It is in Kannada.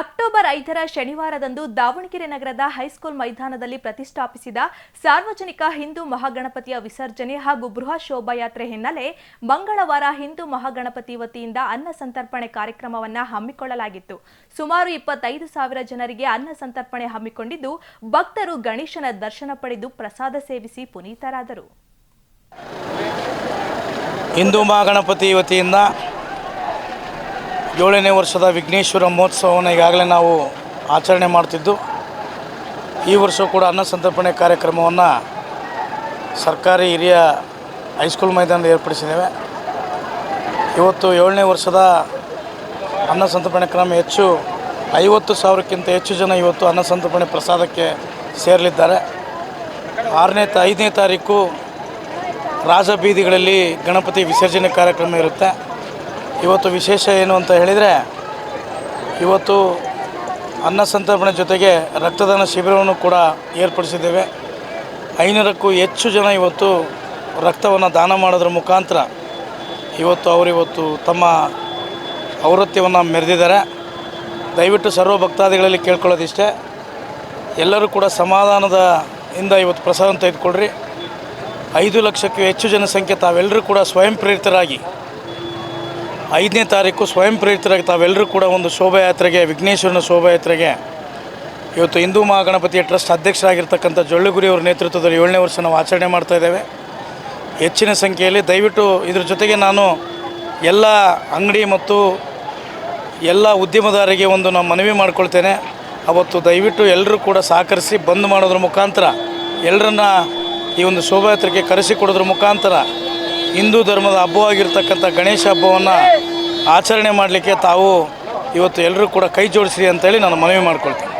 ಅಕ್ಟೋಬರ್ ಐದರ ಶನಿವಾರದಂದು ದಾವಣಗೆರೆ ನಗರದ ಹೈಸ್ಕೂಲ್ ಮೈದಾನದಲ್ಲಿ ಪ್ರತಿಷ್ಠಾಪಿಸಿದ ಸಾರ್ವಜನಿಕ ಹಿಂದೂ ಮಹಾಗಣಪತಿಯ ವಿಸರ್ಜನೆ ಹಾಗೂ ಬೃಹತ್ ಶೋಭಾಯಾತ್ರೆ ಹಿನ್ನೆಲೆ ಮಂಗಳವಾರ ಹಿಂದೂ ಮಹಾಗಣಪತಿ ವತಿಯಿಂದ ಅನ್ನ ಸಂತರ್ಪಣೆ ಕಾರ್ಯಕ್ರಮವನ್ನು ಹಮ್ಮಿಕೊಳ್ಳಲಾಗಿತ್ತು. ಸುಮಾರು ಇಪ್ಪತ್ತೈದು ಸಾವಿರ ಜನರಿಗೆ ಅನ್ನ ಸಂತರ್ಪಣೆ ಹಮ್ಮಿಕೊಂಡಿದ್ದು, ಭಕ್ತರು ಗಣೇಶನ ದರ್ಶನ ಪಡೆದು ಪ್ರಸಾದ ಸೇವಿಸಿ ಪುನೀತರಾದರು. ಹಿಂದೂ ಮಹಾಗಣಪತಿ ವತಿಯಿಂದ ಏಳನೇ ವರ್ಷದ ವಿಘ್ನೇಶ್ವರ ಮಹೋತ್ಸವವನ್ನು ಈಗಾಗಲೇ ನಾವು ಆಚರಣೆ ಮಾಡ್ತಿದ್ದು. ಈ ವರ್ಷ ಕೂಡ ಅನ್ನ ಸಂತರ್ಪಣೆ ಕಾರ್ಯಕ್ರಮವನ್ನು ಸರ್ಕಾರಿ ಹಿರಿಯ ಹೈಸ್ಕೂಲ್ ಮೈದಾನದಲ್ಲಿ ಏರ್ಪಡಿಸಿದ್ದೇವೆ. ಇವತ್ತು ಏಳನೇ ವರ್ಷದ ಅನ್ನ ಸಂತರ್ಪಣೆ ಕ್ರಮ ಹೆಚ್ಚು, ಐವತ್ತು ಸಾವಿರಕ್ಕಿಂತ ಹೆಚ್ಚು ಜನ ಇವತ್ತು ಅನ್ನ ಸಂತರ್ಪಣೆ ಪ್ರಸಾದಕ್ಕೆ ಸೇರಲಿದ್ದಾರೆ. ಆರನೇ ತ, ಐದನೇ ತಾರೀಕು ರಾಜಬೀದಿಗಳಲ್ಲಿ ಗಣಪತಿ ವಿಸರ್ಜನೆ ಕಾರ್ಯಕ್ರಮ ಇರುತ್ತೆ. ಇವತ್ತು ವಿಶೇಷ ಏನು ಅಂತ ಹೇಳಿದರೆ, ಇವತ್ತು ಅನ್ನ ಸಂತರ್ಪಣೆ ಜೊತೆಗೆ ರಕ್ತದಾನ ಶಿಬಿರವನ್ನು ಕೂಡ ಏರ್ಪಡಿಸಿದ್ದೇವೆ. ಐನೂರಕ್ಕೂ ಹೆಚ್ಚು ಜನ ಇವತ್ತು ರಕ್ತವನ್ನು ದಾನ ಮಾಡೋದ್ರ ಮುಖಾಂತರ ಇವತ್ತು ಅವರಿವತ್ತು ತಮ್ಮ ಔರತ್ಯವನ್ನು ಮೆರೆದಿದ್ದಾರೆ. ದಯವಿಟ್ಟು ಸರ್ವ ಭಕ್ತಾದಿಗಳಲ್ಲಿ ಕೇಳ್ಕೊಳ್ಳೋದಿಷ್ಟೇ. ಎಲ್ಲರೂ ಕೂಡ ಸಮಾಧಾನದ ಇಂದ ಇವತ್ತು ಪ್ರಸಾದ ತೆಗೆದುಕೊಳ್ಳ್ರಿ ಐದು ಲಕ್ಷಕ್ಕೂ ಹೆಚ್ಚು ಜನಸಂಖ್ಯೆ ತಾವೆಲ್ಲರೂ ಕೂಡ ಸ್ವಯಂ ಪ್ರೇರಿತರಾಗಿ ಐದನೇ ತಾರೀಕು ಸ್ವಯಂ ಪ್ರೇರಿತರಾಗಿ ತಾವೆಲ್ಲರೂ ಕೂಡ ಒಂದು ಶೋಭಾಯಾತ್ರೆಗೆ, ವಿಘ್ನೇಶ್ವರನ ಶೋಭಾಯಾತ್ರೆಗೆ ಇವತ್ತು ಹಿಂದೂ ಮಹಾಗಣಪತಿಯ ಟ್ರಸ್ಟ್ ಅಧ್ಯಕ್ಷರಾಗಿರ್ತಕ್ಕಂಥ ಜೊಳ್ಳುಗುರಿ ಅವರ ನೇತೃತ್ವದಲ್ಲಿ ಏಳನೇ ವರ್ಷ ನಾವು ಆಚರಣೆ ಮಾಡ್ತಾ ಇದ್ದೇವೆ. ಹೆಚ್ಚಿನ ಸಂಖ್ಯೆಯಲ್ಲಿ ದಯವಿಟ್ಟು ಇದ್ರ ಜೊತೆಗೆ ನಾನು ಎಲ್ಲ ಅಂಗಡಿ ಮತ್ತು ಎಲ್ಲ ಉದ್ಯಮದಾರರಿಗೆ ಒಂದು ನಾನು ಮನವಿ ಮಾಡಿಕೊಳ್ತೇನೆ. ಅವತ್ತು ದಯವಿಟ್ಟು ಎಲ್ಲರೂ ಕೂಡ ಸಹಕರಿಸಿ ಬಂದ್ ಮಾಡೋದ್ರ ಮುಖಾಂತರ ಎಲ್ಲರನ್ನ ಈ ಒಂದು ಶೋಭಾಯಾತ್ರೆಗೆ ಕರೆಸಿಕೊಡೋದ್ರ ಮುಖಾಂತರ ಹಿಂದೂ ಧರ್ಮದ ಹಬ್ಬವಾಗಿರ್ತಕ್ಕಂಥ ಗಣೇಶ ಹಬ್ಬವನ್ನು ಆಚರಣೆ ಮಾಡಲಿಕ್ಕೆ ತಾವು ಇವತ್ತು ಎಲ್ಲರೂ ಕೂಡ ಕೈ ಜೋಡಿಸ್ರಿ ಅಂತೇಳಿ ನಾನು ಮನವಿ ಮಾಡ್ಕೊಳ್ತೀನಿ.